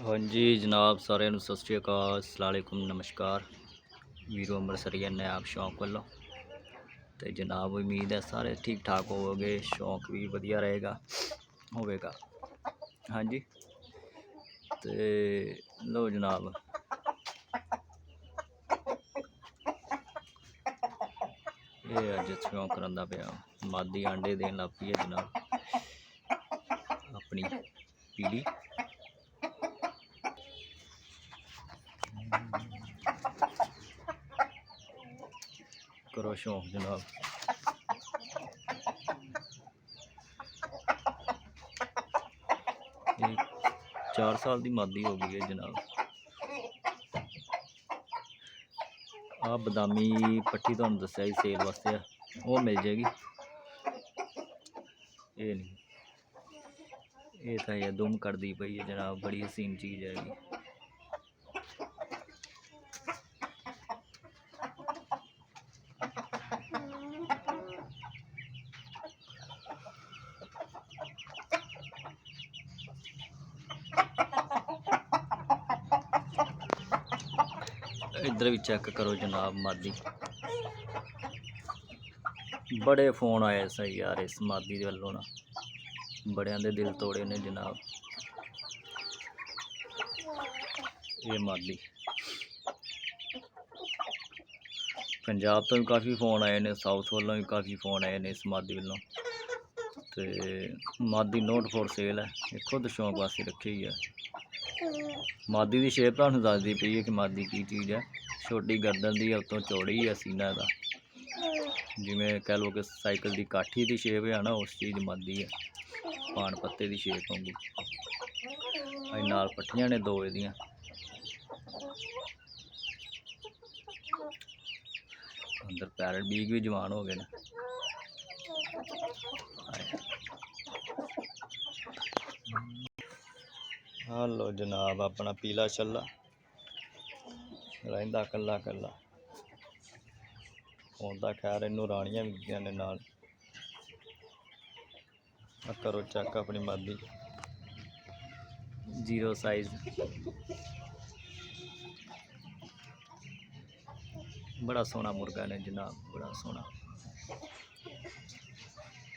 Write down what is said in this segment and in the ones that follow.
ਹਾਂਜੀ ਜਨਾਬ, ਸਾਰਿਆਂ ਨੂੰ ਸਤਿ ਸ਼੍ਰੀ ਅਕਾਲ, ਅਸਲਾਮ ਨਮਸਕਾਰ। ਵੀਰੋ ਅੰਮ੍ਰਿਤਸਰੀਆ ਨਾਇਬ ਸ਼ੌਂਕ ਵੱਲੋਂ। ਤੇ ਜਨਾਬ, ਉਮੀਦ ਹੈ ਸਾਰੇ ਠੀਕ ਠਾਕ ਹੋਵੋਗੇ, ਸ਼ੌਂਕ ਵੀ ਵਧੀਆ ਰਹੇਗਾ, ਹੋਵੇਗਾ। ਹਾਂਜੀ। ਤੇ ਲੋ ਜਨਾਬ। ਇਹ ਅੱਜ ਸ਼ੌਂਕ ਕਰਦਾ ਪਿਆ। ਮਾਦੀ ਆਂਡੇ ਦੇਣ ਲੱਗ ਪਈ ਹੈ ਜਨਾਬ। ਆਪਣੀ ਪੀੜੀ ਕਰੋ ਸ਼ੌਂਕ ਜਨਾਬ। ਇਹ 4 ਸਾਲ ਦੀ ਮਾਦੀ ਹੋ ਗਈ ਹੈ ਜਨਾਬ। ਆ ਬਦਾਮੀ ਪੱਟੀ ਤੁਹਾਨੂੰ ਦੱਸਿਆ ਸੀ ਸੇਲ ਵਾਸਤੇ। ਆ ਉਹ ਮਿਲ ਜਾਏਗੀ। ਇਹ ਨਹੀਂ। ਇਹ ਤਾਂ ਇਹ ਦੁਮ ਕਰਦੀ ਪਈ ਹੈ ਜਨਾਬ। ਬੜੀ ਹਸੀਨ ਚੀਜ਼ ਹੈ ਇਹ ਵੀ ਚੈੱਕ ਕਰੋ ਜਨਾਬ ਮਾਦੀ। ਬੜੇ ਫੋਨ ਆਏ ਸਹੀ ਯਾਰ ਇਸ ਮਾਦੀ ਦੇ ਵੱਲੋਂ ਨਾ। ਬੜਿਆਂ ਦੇ ਦਿਲ ਤੋੜੇ ਨੇ ਜਨਾਬ। ਇਹ ਮਾਦੀ। ਪੰਜਾਬ ਤੋਂ ਵੀ ਕਾਫੀ ਫੋਨ ਆਏ ਨੇ ਸਾਊਥ ਵੱਲੋਂ ਵੀ ਕਾਫੀ ਫੋਨ ਆਏ ਨੇ ਇਸ ਮਾਦੀ ਵੱਲੋਂ। ਤੇ ਮਾਦੀ ਨੋਟ ਫੋਰ ਸੇਲ ਹੈ। ਇਹ ਖੁਦ ਸ਼ੌਂਕ ਵਾਸਤੇ ਰੱਖੀ ਹੀ ਹੈ। ਮਾਦੀ ਦੀ ਸ਼ੇਪ ਤੁਹਾਨੂੰ ਦੱਸਦੀ ਪਈ ਹੈ ਕਿ ਮਾਦੀ ਕੀ ਚੀਜ਼ ਹੈ। ਛੋਟੀ ਗਰਦਨ ਦੀ ਹੈ ਉਤੋਂ ਚੌੜੀ ਹੈ ਸੀਨਾ ਦਾ ਜਿਵੇਂ ਕਹਿ ਲਓ ਕਿ ਸਾਈਕਲ ਦੀ ਕਾਠੀ ਦੀ ਸ਼ੇਪ ਹੈ ਨਾ, ਉਸ ਚੀਜ਼ ਮਾਦੀ ਆ। ਪਾਨ ਪੱਤੇ ਦੀ ਸ਼ੇਪ ਵਾਂਗੂ ਇਹ ਨਾਲ ਪੱਠੀਆਂ ਨੇ ਦੋ ਇਹਦੀਆਂ। ਅੰਦਰ ਪੈਰਟ ਬੀਗ ਵੀ ਜਵਾਨ ਹੋ ਗਏ ਨੇ। ਹਾਂ ਜਨਾਬ ਆਪਣਾ ਪੀਲਾ ਛੱਲਾ। ਰਹਿੰਦਾ ਕੱਲਾ ਕੱਲਾ ਹੁੰਦਾ ਖੈਰ ਇਹਨੂੰ ਰਾਣੀਆਂ ਵੀ ਗਈਆਂ ਨੇ ਨਾਲ। ਆ ਕਰੋ ਚੱਕ ਆਪਣੀ ਮਰਜ਼ੀ। ਜ਼ੀਰੋ ਸਾਈਜ਼ ਬੜਾ ਸੋਹਣਾ ਮੁਰਗਾ ਨੇ ਜਨਾਬ, ਬੜਾ ਸੋਹਣਾ।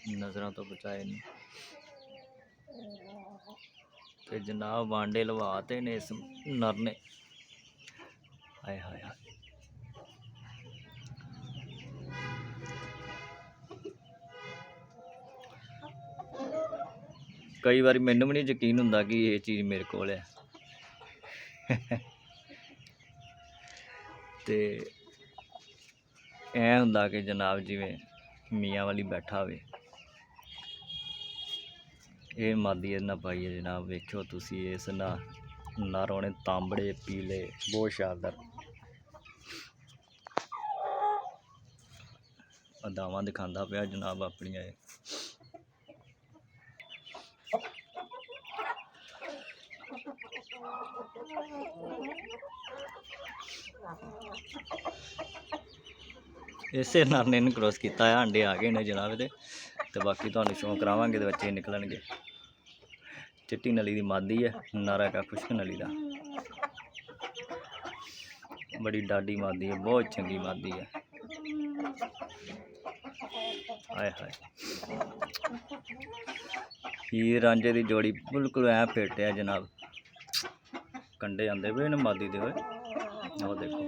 ਨਜ਼ਰਾਂ ਤੋਂ ਬਚਾਏ ਨੇ ਤੇ ਜਨਾਬ ਵਾਂਡੇ ਲਵਾਤੇ ਨੇ ਇਸ ਨਰ ਨੇ। ਹਾਏ ਹਾਏ ਹਾਏ ਕਈ ਵਾਰੀ ਮੈਨੂੰ ਵੀ ਨਹੀਂ ਯਕੀਨ ਹੁੰਦਾ ਕਿ ਇਹ ਚੀਜ਼ ਮੇਰੇ ਕੋਲ ਹੈ। ਤੇ ਐ ਹੁੰਦਾ ਕਿ ਜਨਾਬ ਜਿਵੇਂ ਮੀਆਂ ਵਾਲੀ ਬੈਠਾ ਹੋਵੇ। ਇਹ ਮਾਦੀ ਨਾ ਪਾਈਏ ਜਨਾਬ, ਵੇਖਿਓ ਤੁਸੀਂ ਇਸ ਨਾ ਨਾਰੋਣੇ ਤਾਂਬੜੇ ਪੀਲੇ, ਬਹੁਤ ਸ਼ਾਨਦਾਰ। ਅਦਾਵਾਂ ਦਿਖਾਉਂਦਾ ਪਿਆ ਜਨਾਬ ਆਪਣੀਆਂ ਇਹ। ਇਸੇ ਨਾਲ ਨੇ ਕ੍ਰੋਸ ਕੀਤਾ ਹੈ ਅੰਡੇ ਆ ਗਏ ਨੇ ਜਨਾਬ ਇਹਦੇ। ਤੇ ਬਾਕੀ ਤੁਹਾਨੂੰ ਸ਼ੌਂਕ ਕਰਾਵਾਂਗੇ ਤੇ ਬੱਚੇ ਨਿਕਲਣਗੇ। ਚਿੱਟੀ ਨਲੀ ਦੀ ਮਾਦੀ ਹੈ, ਨਾਰਾ ਕਾ ਖੁਸ਼ਕ ਨਲੀ ਦਾ। ਬੜੀ ਡਾਡੀ ਮਾਦੀ ਹੈ, ਬਹੁਤ ਚੰਗੀ ਮਾਦੀ ਹੈ। ਹਾਏ ਹਾਏ। ਹੀਰ ਰਾਂਝੇ ਦੀ ਜੋੜੀ ਬਿਲਕੁਲ ਐ ਫੇਟਿਆ ਜਨਾਬ। ਕੰਡੇ ਆਂਦੇ ਪਏ ਨੇ ਮਾਦੀ ਦੇ ਹੋਏ। ਉਹ ਦੇਖੋ।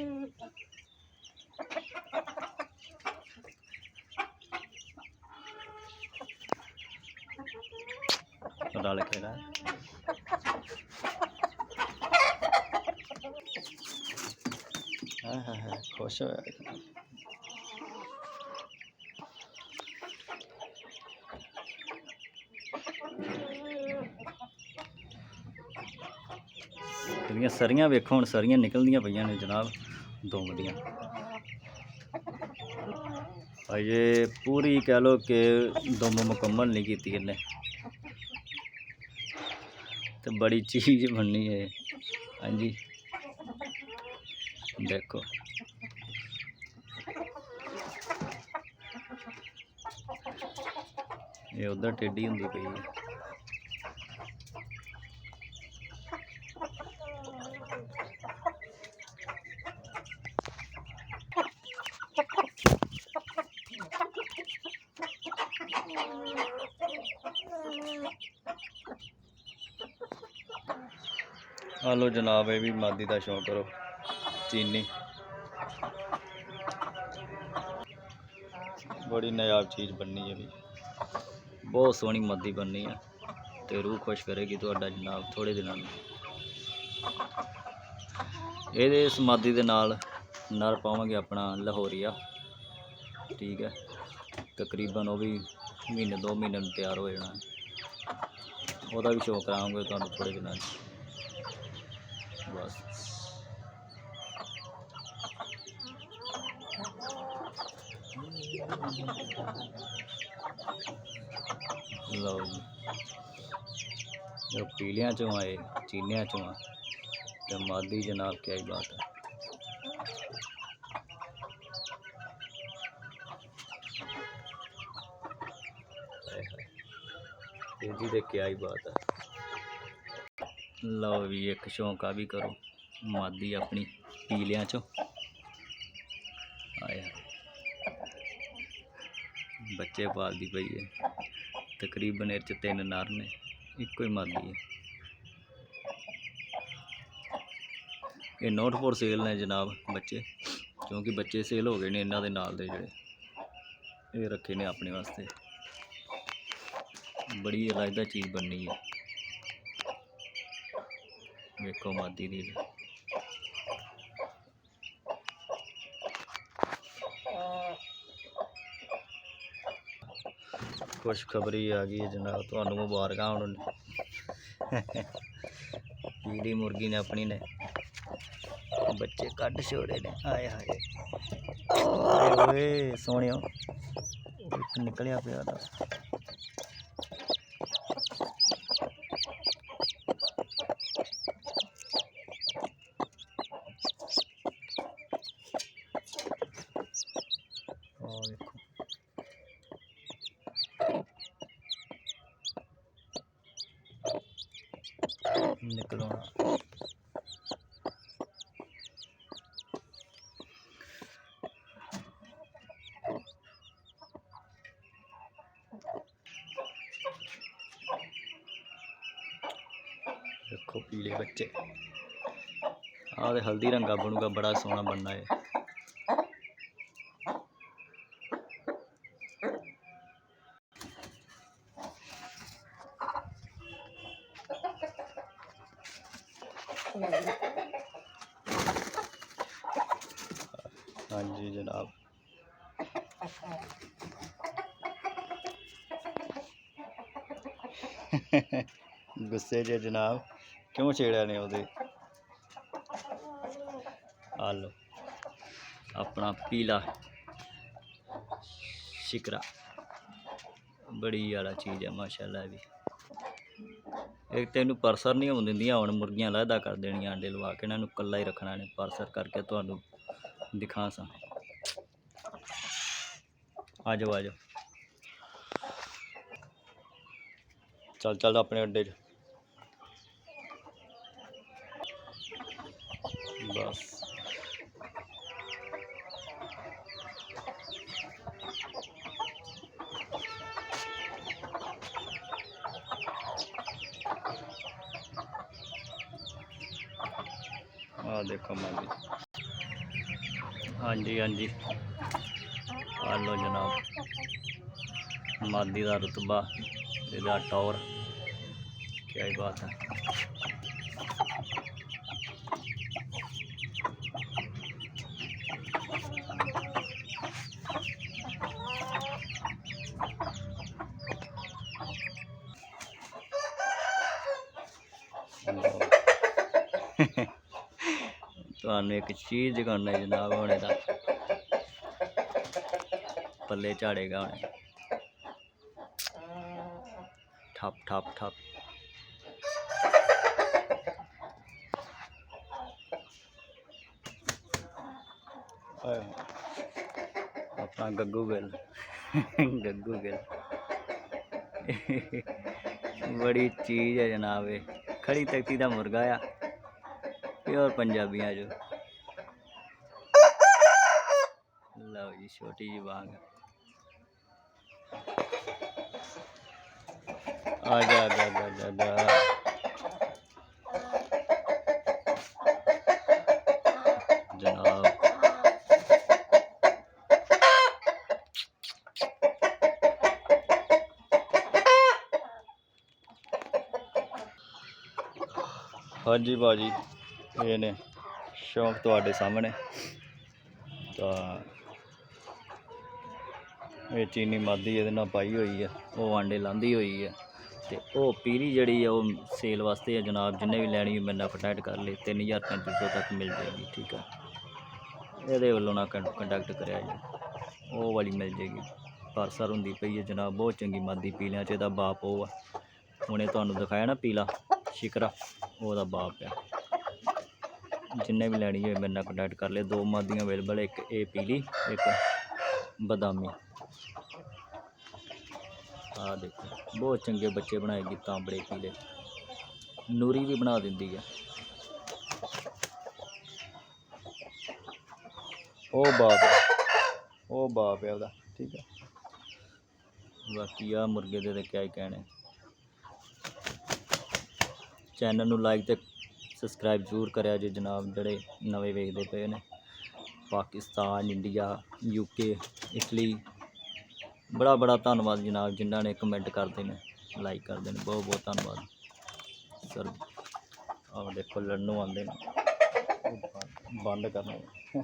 ਰਲ ਕੇ ਨਾ ਹਾਂ ਹਾਂ ਹਾਂ ਖੁਸ਼ ਹੋਇਆ ਸਰੀਆਂ ਵੇਖੋ ਹੁਣ ਸਰੀਆਂ ਨਿਕਲਦੀਆਂ ਪਈਆਂ ਨੇ ਜਨਾਬ ਦੋਮ ਦੀਆਂ ਅਜੇ ਪੂਰੀ ਕਹਿ ਲੋ ਕਿ ਦੁੰਮ ਮੁਕੰਮਲ ਨਹੀਂ ਕੀਤੀ ਇਹਨੇ। ਤੇ ਬੜੀ ਚੀਜ਼ ਬਣਨੀ ਹੈ ਹਾਂਜੀ। ਦੇਖੋ। ਇਹ ਉਧਰ ਟੇਢੀ ਹੁੰਦੀ ਪਈ ਹੈ ਆ ਜਨਾਬ, ਇਹ ਵੀ ਮਾਦੀ ਦਾ ਸ਼ੌਂਕ ਕਰੋ। ਚੀਨੀ। ਬੜੀ ਨਾਯਾਬ ਚੀਜ਼ ਬਣਨੀ ਹੈ ਵੀ। ਬਹੁਤ ਸੋਹਣੀ ਮਾਦੀ ਬਣਨੀ ਹੈ ਤੇ ਰੂਹ ਖੁਸ਼ ਕਰੇਗੀ ਤੁਹਾਡਾ ਜਨਾਬ ਥੋੜੇ ਦਿਨਾਂ ਨੂੰ ਇਹਦੇ ਇਸ ਮਾਦੀ ਦੇ ਨਾਲ ਨਰ ਪਾਵਾਂਗੇ ਆਪਣਾ ਲਾਹੌਰੀਆ। ਠੀਕ ਹੈ। ਤਕਰੀਬਨ ਉਹ ਵੀ ਮਹੀਨੇ, ਦੋ ਮਹੀਨੇ ਨੂੰ ਤਿਆਰ ਹੋ ਜਾਣਾ। ਉਹਦਾ ਵੀ ਸ਼ੌਕ ਕਰਾਂਗੇ ਤੁਹਾਨੂੰ ਥੋੜੇ ਦਿਨਾਂ 'ਚ। ਬਸ ਲਓ ਜੀ ਜੋ ਪੀਲਿਆਂ ਚੋਂ ਆਏ, ਚੀਨਿਆਂ ਚੋਂ ਆ। ਤੇ ਮਾਦੀ ਜਨਾਬ ਕੀ ਬਾਤ ਹੈ ਜੀ ਹਾਏ ਕੀ ਹੀ ਬਾਤ ਹੈ ਲਓ ਵੀ ਇੱਕ ਸ਼ੌਂਕ ਆ ਵੀ ਕਰੋ। ਮਾਦੀ ਆਪਣੀ ਪੀਲਿਆਂ ਚੋਂ। ਆਇਆ ਬੱਚੇ ਪਾਲਦੀ ਪਈ ਹੈ ਤਕਰੀਬਨ ਇਹ 'ਚ ਤਿੰਨ ਨਰ ਨੇ, ਇੱਕੋ ਹੀ ਮਾਦੀ ਹੈ ਇਹ ਨੋਟ ਫੋਰ ਸੇਲ ਨੇ ਜਨਾਬ ਬੱਚੇ, ਕਿਉਂਕਿ ਬੱਚੇ ਸੇਲ ਹੋ ਗਏ ਨੇ ਇਹਨਾਂ ਦੇ ਨਾਲ ਦੇ ਜਿਹੜੇ। ਇਹ ਰੱਖੇ ਨੇ ਆਪਣੇ ਵਾਸਤੇ। ਬੜੀ ਅਲੱਗ ਚੀਜ਼ ਬਣਨੀ ਹੈ ਵੇਖੋ ਮਾਦੀ ਦੀ। ਖੁਸ਼ਖਬਰੀ ਆ ਗਈ ਜਨਾਬ, ਤੁਹਾਨੂੰ ਮੁਬਾਰਕਾਂ ਹੋਣ। ਪੀਲੀ ਮੁਰਗੀ ਨੇ ਆਪਣੀ ਨੇ। ਬੱਚੇ ਕੱਢ ਛੋੜੇ ਨੇ, ਆਏ ਹਾਏ। ਓਏ ਸੋਹਣਿਓ। ਇੱਕ ਨਿਕਲਿਆ ਪਿਆ ਦਾ ਆਹ ਵੇਖੋ ਨਿਕਲਣਾ ਦੇਖੋ ਪੀਲੇ ਬੱਚੇ। ਆਹ ਤੇ ਹਲਦੀ ਰੰਗਾ ਬਣੂਗਾ ਬੜਾ ਸੋਹਣਾ ਬਣਨਾ ਹੈ ਹਾਂਜੀ, ਜਨਾਬ। ਗੁੱਸੇ 'ਚ ਜਨਾਬ। ਕਿਉਂ ਛੇੜਿਆ ਨੇ ਉਹਦੇ? ਆ ਲਓ। ਆਪਣਾ ਪੀਲਾ ਸ਼ਿਕਰਾ। ਬੜੀ ਵਾਲਾ ਚੀਜ਼ ਹੈ ਮਾਸ਼ਾਅੱਲਾ ਇਹ ਵੀ। ਇੱਕ ਤੈਨੂੰ ਪਰਸਰ ਨਹੀਂ ਹੋਣ ਦਿੰਦੀਆਂ, ਹੁਣ ਮੁਰਗੀਆਂ ਅਲੱਗਾ ਕਰ ਦੇਣੀਆਂ, ਆਂਡੇ ਲਵਾ ਕੇ ਇਹਨਾਂ ਨੂੰ ਕੱਲਾ ਹੀ ਰੱਖਣਾ ਨੇ, ਪਰਸਰ ਕਰਕੇ ਤੁਹਾਨੂੰ ਦਿਖਾ ਸਾਂ। ਆ ਜਾਓ ਆ ਜਾਓ। ਚੱਲ ਚੱਲ ਆਪਣੇ ਅੱਡੇ 'ਚ ਬਸ ਆ ਦੇਖੋ ਮਾਲੀ ਹਾਂਜੀ ਹਾਂਜੀ। ਆ ਲਓ ਜਨਾਬ। ਮਾਦੀ ਦਾ ਰਤਬਾ, ਇਹਦਾ ਟੌਰ। ਕੀ ਬਾਤ ਹੈ ਲਓ। ਤੁਹਾਨੂੰ ਇੱਕ ਚੀਜ਼ ਦਿਖਾਉਣਾ ਹੈ ਜਨਾਬ ਹੁਣ ਇਹਦਾ ਪੱਲੇ ਝਾੜੇਗਾ ਹੁਣ। ਠੱਪ ਠੱਪ ਠੱਪ। ਆਪਣਾ ਗੱਗੂ ਗਿੱਲ। ਗੱਗੂ ਗਿੱਲ। ਬੜੀ ਚੀਜ਼ ਹੈ ਜਨਾਬ ਇਹ। ਖੜੀ ਤਖਤੀ ਦਾ ਮੁਰਗਾ ਆ। ਪਿਓਰ ਪੰਜਾਬੀ ਆ ਜੋ। ਲਓ ਜੀ, ਛੋਟੀ ਜੀ ਬਾਗ ਆ ਜਾ ਜਾ ਜਾ ਜਾ। ਜਨਾਬ। ਹਾਂਜੀ ਬਾਜੀ ਇਹ ਨੇ ਸ਼ੌਂਕ ਤੁਹਾਡੇ ਸਾਹਮਣੇ। ਤਾਂ ਇਹ ਚੀਨੀ ਮਾਦੀ ਇਹਦੇ ਨਾਲ ਪਾਈ ਹੋਈ ਆ, ਉਹ ਆਂਡੇ ਲਾਂਦੀ ਹੋਈ ਆ। ਤੇ ਉਹ ਪੀਰੀ ਜਿਹੜੀ ਆ, ਉਹ ਸੇਲ ਵਾਸਤੇ ਆ ਜਨਾਬ, ਜਿੰਨੇ ਵੀ ਲੈਣੀ ਮੇਰੇ ਨਾਲ ਕੰਟੈਕਟ ਕਰ ਲਈ 3350 ਤੱਕ ਮਿਲ ਜਾਏਗੀ, ਠੀਕ ਆ। ਇਹਦੇ ਵੱਲੋਂ ਨਾ ਕੰਟੈਕਟ ਕਰਿਆ ਜੀ। ਉਹ ਵਾਲੀ ਮਿਲ ਜਾਏਗੀ। ਪਰਸਰ ਹੁੰਦੀ ਪਈ ਹੈ ਜਨਾਬ, ਬਹੁਤ ਚੰਗੀ ਮਾਦੀ, ਪੀਲਿਆਂ ਚ ਇਹਦਾ ਬਾਪ ਉਹ ਆ। ਹੁਣੇ ਤੁਹਾਨੂੰ ਦਿਖਾਇਆ ਨਾ ਪੀਲਾ, ਸ਼ਿਕਰਾ, ਉਹਦਾ ਬਾਪ ਆ। ਜਿੰਨੇ ਵੀ ਲੈਣੀ ਹੋਏ ਮੇਰੇ ਨਾਲ ਕੰਟੈਕਟ ਕਰ ਲਿਓ। ਦੋ ਮਾਦੀਆਂ ਅਵੇਲੇਬਲ ਇੱਕ ਇਹ ਪੀਲੀ, ਇੱਕ ਬਦਾਮੀ। ਆ ਦੇਖੋ, ਬਹੁਤ ਚੰਗੇ ਬੱਚੇ ਬਣਾਏਗੀ ਤਾਂਬੜੇ ਪੀਲੇ। ਨੂਰੀ ਵੀ ਬਣਾ ਦਿੰਦੀ ਹੈ ਉਹ ਬਾਪ ਹੈ ਉਹ ਬਾਪ ਹੈ ਉਹਦਾ, ਠੀਕ ਹੈ ਬਾਕੀ ਆ ਮੁਰਗੇ ਦੇ ਤੇ ਕਿਆ ਹੀ ਕਹਿਣੇ। ਚੈਨਲ ਨੂੰ ਲਾਈਕ ਤੇ ਸਬਸਕ੍ਰਾਈਬ ਜ਼ਰੂਰ ਕਰਿਆ ਜੇ ਜਨਾਬ ਜਿਹੜੇ ਨਵੇਂ ਵੇਖਦੇ ਪਏ ਨੇ। ਪਾਕਿਸਤਾਨ, ਇੰਡੀਆ ਯੂਕੇ ਇਟਲੀ ਬੜਾ ਬੜਾ ਧੰਨਵਾਦ ਜਨਾਬ ਜਿਨ੍ਹਾਂ ਨੇ ਕਮੈਂਟ ਕਰਦੇ ਨੇ ਲਾਈਕ ਕਰਦੇ ਨੇ। ਬਹੁਤ ਬਹੁਤ ਧੰਨਵਾਦ। ਸਰ ਆਹ ਦੇਖੋ, ਲੜਨੋਂ ਆਉਂਦੇ ਨੇ। ਬੰਦ ਕਰਨਾ।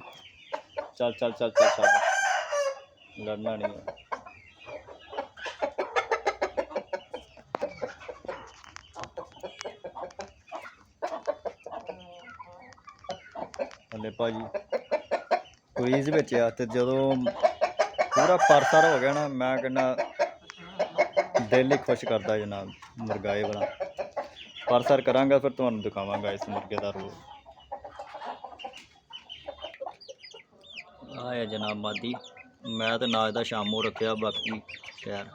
ਚੱਲ ਚੱਲ ਚੱਲ ਚੱਲ ਚੱਲ। ਲੜਨਾ ਨਹੀਂ ਹੈ ਭਾਜੀ। ਕੁਈਜ਼ ਵਿੱਚ ਆ ਤੇ ਜਦੋਂ ਪੂਰਾ ਪਰਸਰ ਹੋ ਗਿਆ ਨਾ, ਮੈਂ ਕਹਿੰਦਾ, ਦਿਲ ਹੀ ਖੁਸ਼ ਕਰਦਾ ਜਨਾਬ ਮੁਰਗਾਏ ਵਾਲਾ। ਪਰਸਰ ਕਰਾਂਗਾ, ਫਿਰ ਤੁਹਾਨੂੰ ਦਿਖਾਵਾਂਗਾ ਇਸ ਮੁਰਗੇ ਦਾ ਰੂਪ ਆਇਆ ਜਨਾਬ ਮਾਦੀ। ਮੈਂ ਤੇ ਨਾਜ ਦਾ ਸ਼ਾਮੋ ਰੱਖਿਆ, ਬਾਕੀ ਖੈਰ।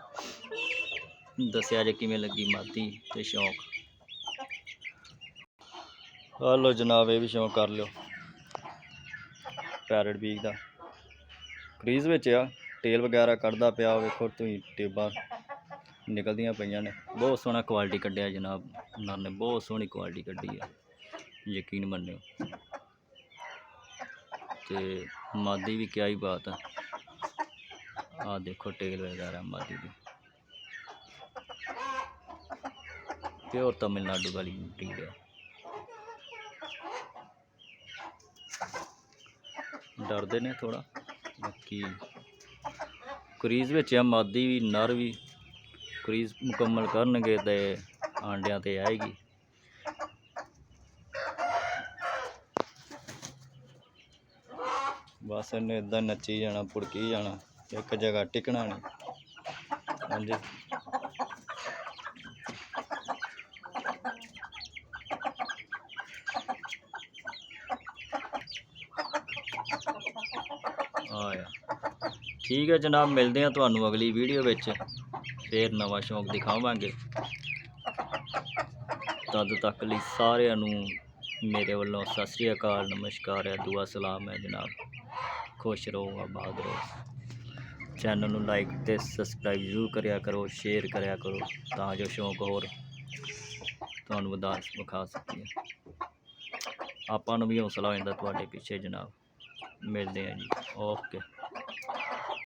ਦੱਸਿਆ ਜੇ ਕਿਵੇਂ ਲੱਗੀ ਮਾਦੀ ਤੇ ਸ਼ੌਂਕ। ਆ ਲਓ ਜਨਾਬ, ਇਹ ਵੀ ਸ਼ੌਂਕ ਕਰ ਲਿਓ। ਪੈਰਟ ਵੀਕ ਦਾ। ਕ੍ਰੀਜ਼ ਵਿੱਚ ਆ ਟੇਲ ਵਗੈਰਾ ਕੱਢਦਾ ਪਿਆ, ਵੇਖੋ ਤੁਸੀਂ ਟੇਬਾਂ ਨਿਕਲਦੀਆਂ ਪਈਆਂ ਨੇ। ਬਹੁਤ ਸੋਹਣਾ ਕੁਆਲਿਟੀ ਕੱਢਿਆ ਜਨਾਬ ਨਰ ਨੇ, ਬਹੁਤ ਸੋਹਣੀ ਕੁਆਲਿਟੀ ਕੱਢੀ ਆ। ਯਕੀਨ ਮੰਨਿਓ। ਤੇ ਮਾਦੀ ਵੀ ਕਿਆ ਹੀ ਬਾਤ ਹੈ ਆ ਦੇਖੋ ਟੇਲ ਵਗੈਰਾ ਮਾਦੀ ਦੀ। ਪਿਓਰ ਤਮਿਲਨਾਡੂ ਵਾਲੀ ਬਰੀਡ ਹੈ ਡਰਦੇ ਨੇ ਥੋੜਾ ਬਾਕੀ ਕਰੀਜ਼ ਵਿੱਚ ਆ, ਮਾਦੀ ਵੀ, ਨਰ ਵੀ ਕਰੀਜ਼ ਮੁਕੰਮਲ ਕਰਨਗੇ ਤੇ ਆਂਡਿਆਂ ਤੇ ਆਏਗੀ। ਬਸ ਇਹਨੇ ਇਦਾਂ ਨੱਚੀ ਜਾਣਾ ਪੁੜਕੀ ਜਾਣਾ, ਇੱਕ ਜਗ੍ਹਾ ਟਿਕਣਾ ਨਹੀਂ ਹਾਂਜੀ ਆਇਆ ਠੀਕ ਹੈ ਜਨਾਬ, ਮਿਲਦੇ ਹਾਂ ਤੁਹਾਨੂੰ ਅਗਲੀ ਵੀਡੀਓ ਵਿੱਚ। ਫੇਰ ਨਵਾਂ ਸ਼ੌਂਕ ਦਿਖਾਵਾਂਗੇ। ਤਦ ਤੱਕ ਲਈ ਸਾਰਿਆਂ ਨੂੰ ਮੇਰੇ ਵੱਲੋਂ ਸਤਿ ਸ੍ਰੀ ਅਕਾਲ, ਨਮਸਕਾਰ ਹੈ, ਦੁਆ ਸਲਾਮ ਹੈ ਜਨਾਬ। ਖੁਸ਼ ਰਹੋ, ਆਬਾਦ ਰਹੋ। ਚੈਨਲ ਨੂੰ ਲਾਈਕ ਤੇ ਸਬਸਕ੍ਰਾਈਬ ਜ਼ਰੂਰ ਕਰਿਆ ਕਰੋ ਸ਼ੇਅਰ ਕਰਿਆ ਕਰੋ, ਤਾਂ ਜੋ ਸ਼ੌਂਕ ਹੋਰ ਤੁਹਾਨੂੰ ਵਧਾ ਵਿਖਾ ਸਕੀਏ। ਆਪਾਂ ਨੂੰ ਵੀ ਹੌਸਲਾ ਹੋ ਜਾਂਦਾ ਤੁਹਾਡੇ ਪਿੱਛੇ ਜਨਾਬ। ਮਿਲਦੇ ਹਾਂ ਜੀ। ਓਕੇ